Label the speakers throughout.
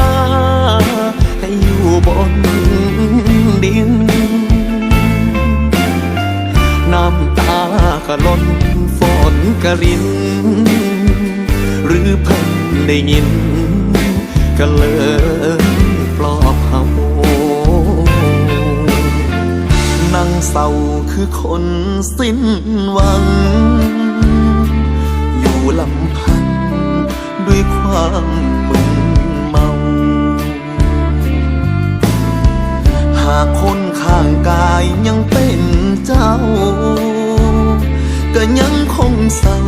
Speaker 1: ตา ให้อยู่บนดิน น้ำตาก็ล้นฝนกระริน หรือเพิ่นได้ยิน ก็เลยปลอบเฮานั่งเศร้าคือคนสิ้นหวัง อยู่ลำพันด้วยความ ยยังเป็นเจ้า ก็ยังคงสั่ง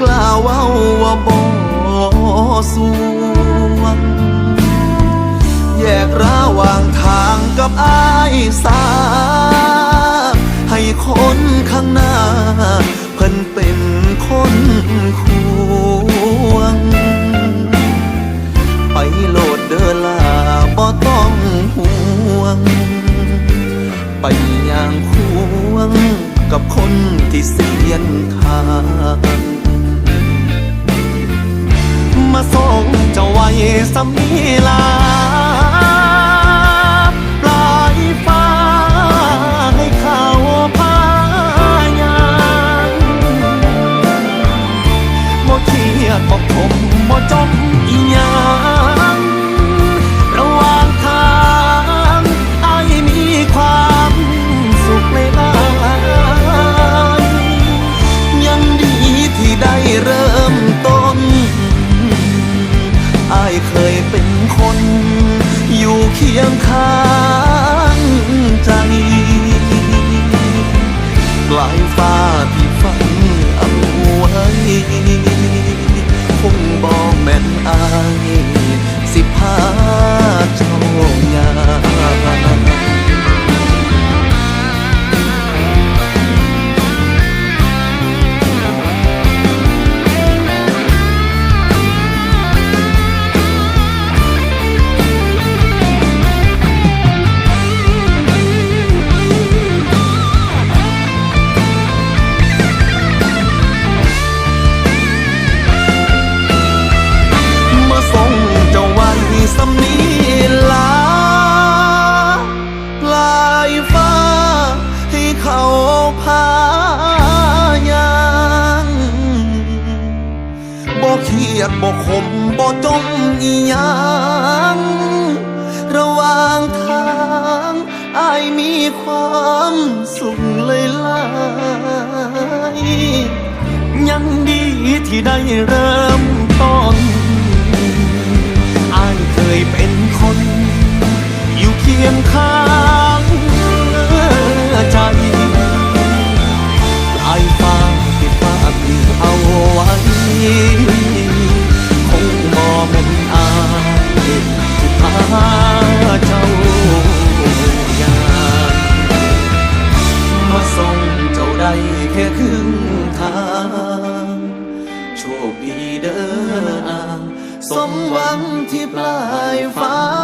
Speaker 1: กล่าเว้าว่าบ่สวงแยกระหว่างทางกับอายสาให้คนข้างหน้า กับคนที่เสียนทางมาส่งเจ้าไว้สำนีลา เเครียดบ่ขมบ่จมอีหยังระหว่างทางอายมีความสุขเลยลายยังดีที่ได้เริ่มต้น เจ้างานมาส่งเจ้าได้แค่ครึ่งทางโชคดีเด้ออางสมหวังที่ปลายฟ้า